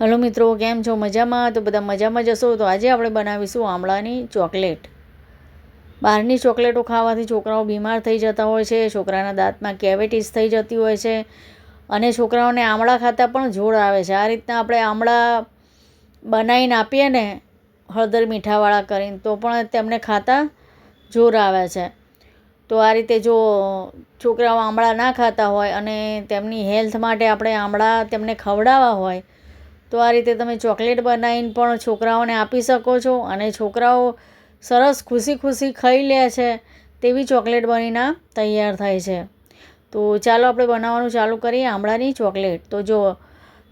Hello મિત્રો, કેમ છો? મજામાં? તો બધા મજામાં જશો તો આજે આપણે બનાવીશું આમળાની ચોકલેટ. બહારની ચોકલેટો ખાવાથી છોકરાઓ બીમાર થઈ જતા હોય છે, છોકરાના દાંતમાં કેવિટીસ થઈ જતી હોય છે અને છોકરાઓને આમળા ખાતા પણ જોર આવે છે. આ રીતના આપણે આમળા બનાવીને આપીએ ને, હળદર મીઠાવાળા કરીને, તો પણ તેમને ખાતા જોર આવે છે. તો આ રીતે જો છોકરાઓ આમળા ના ખાતા હોય અને તેમની હેલ્થ માટે આપણે આમળા તેમને ખવડાવવા હોય તો આ રીતે તમે ચોકલેટ બનાવીને પણ છોકરાઓને આપી શકો છો અને છોકરાઓ સરસ ખુશી ખુશી ખાઈ લે છે તેવી ચોકલેટ બનીને તૈયાર થાય છે. તો ચાલો આપણે બનાવવાનું ચાલુ કરીએ આમળાની ચોકલેટ. તો જો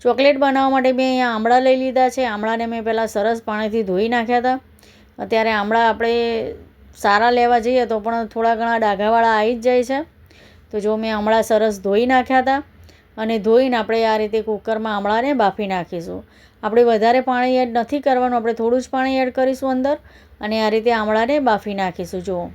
ચોકલેટ બનાવવા માટે મેં અહીંયા આમળા લઈ લીધા છે. આમળાને મેં પહેલાં સરસ પાણીથી ધોઈ નાખ્યા હતા. અત્યારે આમળા આપણે સારા લેવા જઈએ તો પણ થોડા ઘણા ડાઘાવાળા આવી જ જાય છે. તો જો મેં આમળા સરસ ધોઈ નાખ્યા હતા. અને ધોઈને આપણે આ રીતે કુકરમાં આમળાને બાફી નાખીશું. આપણે વધારે પાણી એડ નથી કરવાનું, આપણે થોડું જ પાણી એડ કરીશું અંદર અને આ રીતે આમળાને બાફી નાખીશું. જુઓ.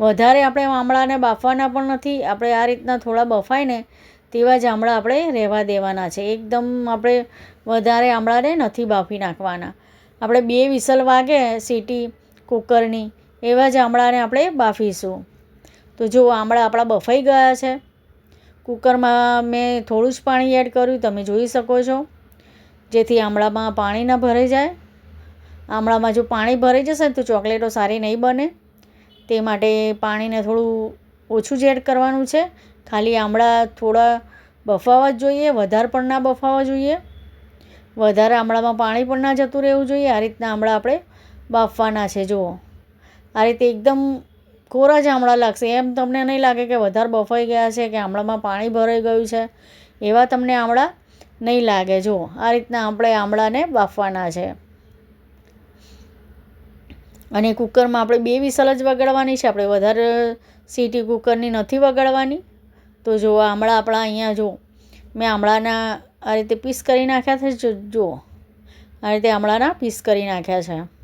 વધારે આપણે આમળાને બાફવાના પણ નથી, આપણે આ રીતના થોડા બફાઈને તેવા જ આમળા આપણે રહેવા દેવાના છે. એકદમ આપણે વધારે આમળાને નથી બાફી નાખવાના. આપણે બે વિસલ વાગે સીટી કુકરની એવા જ આમળાને આપણે બાફીશું. તો જો આમળા આપણા બફાઈ ગયા છે. કુકરમાં મેં થોડું જ પાણી એડ કર્યું, તમે જોઈ શકો છો. જેથી આમળામાં પાણી ન ભરાઈ જાય. આમળામાં જો પાણી ભરાઈ જશે તો ચોકલેટો સારી નહીં બને. તે માટે પાણીને થોડું ઓછું જ એડ કરવાનું છે. ખાલી આમળા થોડા બફાવા જ જોઈએ, વધારે પણ ના બફાવા જોઈએ. વધારે આમળામાં પાણી પણ ના જતું રહેવું જોઈએ. આ રીતના આમળા આપણે બાફવાના છે, જુઓ. આ રીતે એકદમ કોરા જ આમળા લાગશે? એમ તમને નહીં લાગે કે વધારે બફાઈ ગયા છે, કે આમળામાં પાણી ભરાઈ ગયું છે? એવા તમને આમળા નહીં લાગે. જુઓ આ રીતના આપણે આમળાને બાફવાના છે. અને કુકરમાં આપણે બે વિસલ જ વગાડવાની છે. આપણે વધારે સીટી કુકરની નથી વગાડવાની. તો જો આમળા આપણા અહીંયા જો, મેં આમળાના આ રીતે પીસ કરી નાખ્યા છે. જો, આ રીતે આમળાના પીસ કરી નાખ્યા છે.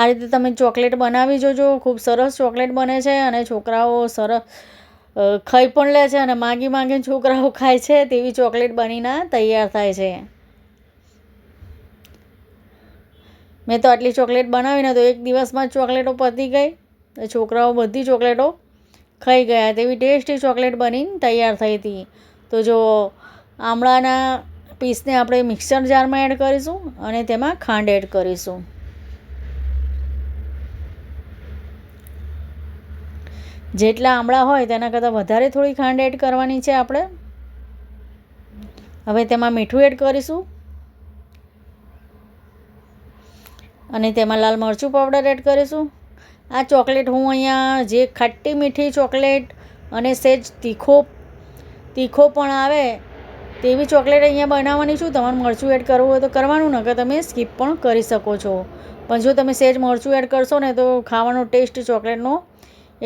આ રીતે તમે ચોકલેટ બનાવી જોજો. ખૂબ સરસ ચોકલેટ બને છે અને છોકરાઓ સરસ ખાઈ પણ લે છે અને માગી માગીને છોકરાઓ ખાય છે તેવી ચોકલેટ બનીને તૈયાર થાય છે. મેં તો આટલી ચોકલેટ બનાવીને તો એક દિવસમાં ચોકલેટો પતી ગઈ. છોકરાઓ બધી ચોકલેટો ખાઈ ગયા. તેવી ટેસ્ટી ચોકલેટ બનીને તૈયાર થઈ હતી. તો જો આમળાના પીસને આપણે મિક્સર જારમાં એડ કરીશું અને તેમાં ખાંડ એડ કરીશું. જેટલા આમળા હોય તેના કરતાં વધારે થોડી ખાંડ એડ કરવાની છે આપણે. હવે તેમાં મીઠું એડ કરીશું. અને તેમાં લાલ મરચું પાવડર એડ કરીશું. આ ચોકલેટ હું અહીંયા જે ખાટી મીઠી ચોકલેટ અને સેજ તીખો તીખો પણ આવે તેવી ચોકલેટ અહીંયા બનાવવાની છું. તમારે મરચું એડ કરવું હોય તો કરવાનું ન કે તમે સ્કીપ પણ કરી શકો છો. પણ જો તમે સેજ મરચું એડ કરશો ને તો ખાવાનો ટેસ્ટ ચોકલેટનો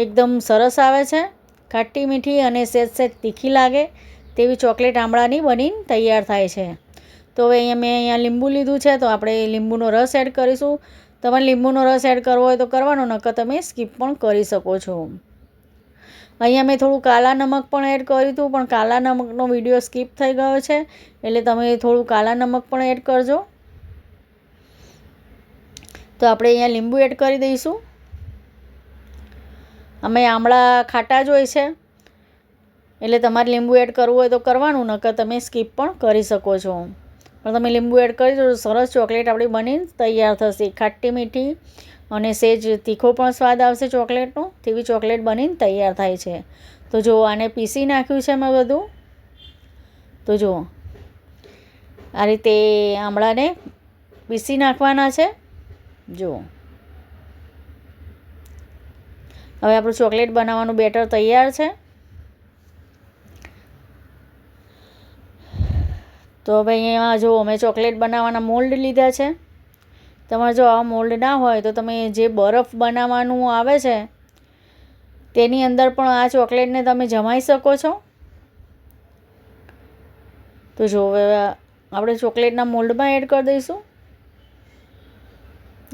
એકદમ સરસ આવે છે. ખાટી મીઠી અને સેજ સેજ તીખી લાગે તેવી ચોકલેટ આમળાની બનીને તૈયાર થાય છે. તો હવે અહીંયા મેં અહીંયા લીંબુ લીધું છે તો આપણે લીંબુનો રસ એડ કરીશું. તમારે લીંબુનો રસ એડ કરવો હોય તો કરવાનો, નકર તમે સ્કીપ પણ કરી શકો છો. અહીંયા મેં થોડું કાલા નમક પણ એડ કર્યું હતું, પણ કાલા નમકનો વીડિયો સ્કીપ થઈ ગયો છે, એટલે તમે થોડું કાલા નમક પણ એડ કરજો. તો આપણે અહીંયા લીંબુ એડ કરી દઈશું. અમે આમળા ખાટા જ હોય છે. એટલે તમારે લીંબુ એડ કરવું હોય તો કરવાનું, નકર તમે સ્કીપ પણ કરી શકો છો. પણ તમે લીંબુ એડ કરી દો સરસ ચોકલેટ આપણી બનીને તૈયાર થશે. ખાટી મીઠી અને સેજ તીખો પણ સ્વાદ આવશે ચોકલેટનો તેવી ચોકલેટ બનીને તૈયાર થાય છે. તો જો આને પીસી નાખ્યું છે મેં બધું, તો જુઓ આ રીતે આમળાને પીસી નાખવાના છે. જુઓ હવે આપણું ચોકલેટ બનાવવાનું બેટર તૈયાર છે. તો હવે અહીંયા જો મેં ચોકલેટ બનાવવાના મોલ્ડ લીધા છે. તમારે જો આ મોલ્ડ ના હોય તો તમે જે બરફ બનાવવાનું આવે છે, તેની અંદર પણ આ ચોકલેટને તમે જમાઈ શકો છો. તો જો હવે આપણે ચોકલેટના મોલ્ડમાં એડ કરી દઈશું.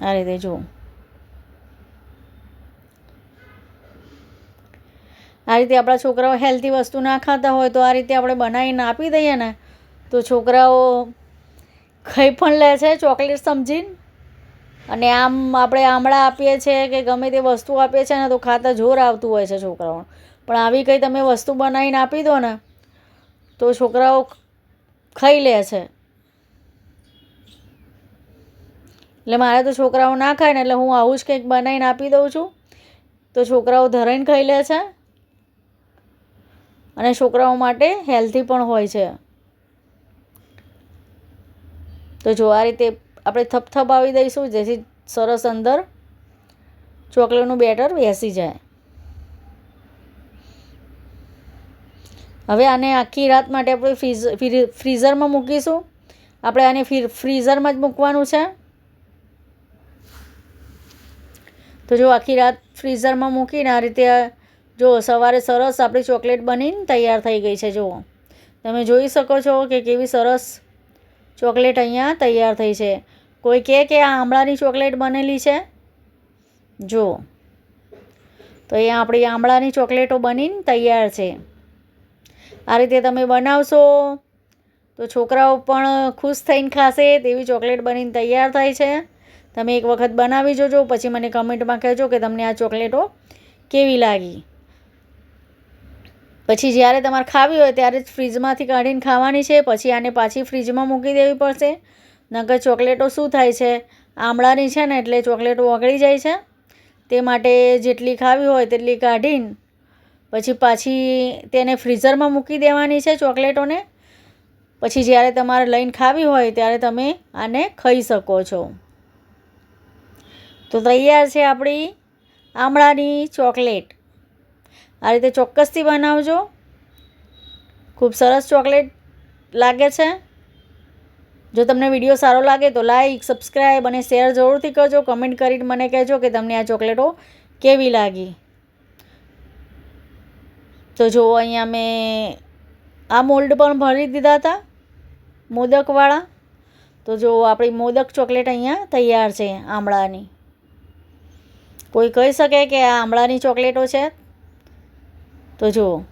આ રીતે જુઓ આ રીતે આપણા છોકરાઓ હેલ્ધી વસ્તુ ના ખાતા હોય તો આ રીતે આપણે બનાવીને આપી દઈએ ને, તો છોકરાઓ ખાઈ પણ લે છે, ચોકલેટ સમજીને. અને આમ આપણે આમળા આપીએ છીએ કે ગમે તે વસ્તુ આપીએ છીએ ને, તો ખાતા જોર આવતું હોય છે છોકરાઓને. પણ આવી કંઈ તમે વસ્તુ બનાવીને આપી દો ને, તો છોકરાઓ ખાઈ લે છે. એટલે મારે તો છોકરાઓ ના ખાય ને, એટલે હું આવું જ કંઈક બનાવીને આપી દઉં છું. તો છોકરાઓ ધરાઈને ખાઈ લે છે. અને છોકરાઓ માટે હેલ્ધી પણ હોય છે. તો જો આ રીતે આપણે થપથપાવી દઈશું, જેથી સરસ અંદર ચોકલેટનું બેટર બેસી જાય. હવે આને આખી રાત માટે આપણે ફ્રીઝ ફ્રીઝરમાં મૂકીશું. આપણે આને ફ્રીઝરમાં જ મૂકવાનું છે. તો જો આખી રાત ફ્રીઝરમાં મૂકીને આ રીતે જો સવારે સરસ આપણી ચોકલેટ બનીને તૈયાર થઈ ગઈ છે, જુઓ. તમે જોઈ શકો છો કે કેવી સરસ ચોકલેટ અહીંયા તૈયાર થઈ છે. કોઈ કહે કે આ આમળાની ચોકલેટ બનેલી છે? જુઓ. તો અહીંયા આપણી આમળાની ચોકલેટો બનીને તૈયાર છે. આ રીતે તમે બનાવશો તો છોકરાઓ પણ ખુશ થઈને ખાશે તેવી ચોકલેટ બનીને તૈયાર થાય છે. તમે એક વખત બનાવી જોજો, પછી મને કમેન્ટમાં કહેજો કે તમને આ ચોકલેટો કેવી લાગી. પછી જ્યારે તમારે ખાવી હોય ત્યારે જ ફ્રીજમાંથી કાઢીને ખાવાની છે, પછી આને પાછી ફ્રીજમાં મૂકી દેવી પડશે. નકર ચોકલેટો શું થાય છે? આમળાની છે ને એટલે ચોકલેટો ઓગળી જાય છે. તે માટે જેટલી ખાવી હોય તેટલી કાઢીને પછી પાછી તેને ફ્રીઝરમાં મૂકી દેવાની છે ચોકલેટોને. પછી જ્યારે તમારે લઈને ખાવી હોય ત્યારે તમે આને ખાઈ શકો છો. તો તૈયાર છે આપણી આમળાની ચોકલેટ. આ રીતે ચોક્કસથી બનાવજો. ખૂબ સરસ ચોકલેટ લાગે છે. જો તમને વીડિયો સારો લાગે તો લાઈક સબસ્ક્રાઈબ અને શેર જરૂરથી કરજો. કમેન્ટ કરીને મને કહેજો કે તમને આ ચોકલેટો કેવી લાગી. તો જુઓ અહીંયા મેં આ મોલ્ડ પણ ભરી દીધા હતા, મોદકવાળા. તો જો આપણી મોદક ચોકલેટ અહીંયા તૈયાર છે આમળાની. કોઈ કહી શકે કે આ આમળાની ચોકલેટો છે? તો જુઓ.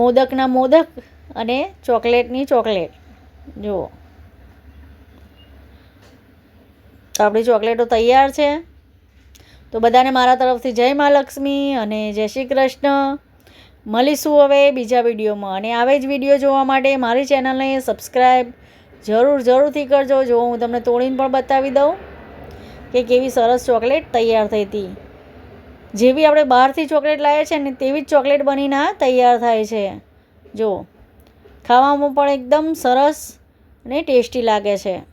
મોદકના મોદક અને ચોકલેટની ચોકલેટ. જુઓ. તો આપણી ચોકલેટો તૈયાર છે. તો બધાને મારા તરફથી જય મા લક્ષ્મી અને જય શ્રી કૃષ્ણ. મળીશું હવે બીજા વિડીયોમાં અને આવે જ વીડિયો જોવા માટે મારી ચેનલને સબસ્ક્રાઈબ જરૂર જરૂરથી કરજો. જો હું તમને તોડીને પણ બતાવી દઉં કે કેવી સરસ ચોકલેટ તૈયાર થઈ હતી. જેવી આપણે બહારથી ચોકલેટ લાવીએ છીએ ને તેવી જ ચોકલેટ બનીને તૈયાર થાય છે. જુઓ. ખાવામાં પણ એકદમ સરસ અને ટેસ્ટી લાગે છે.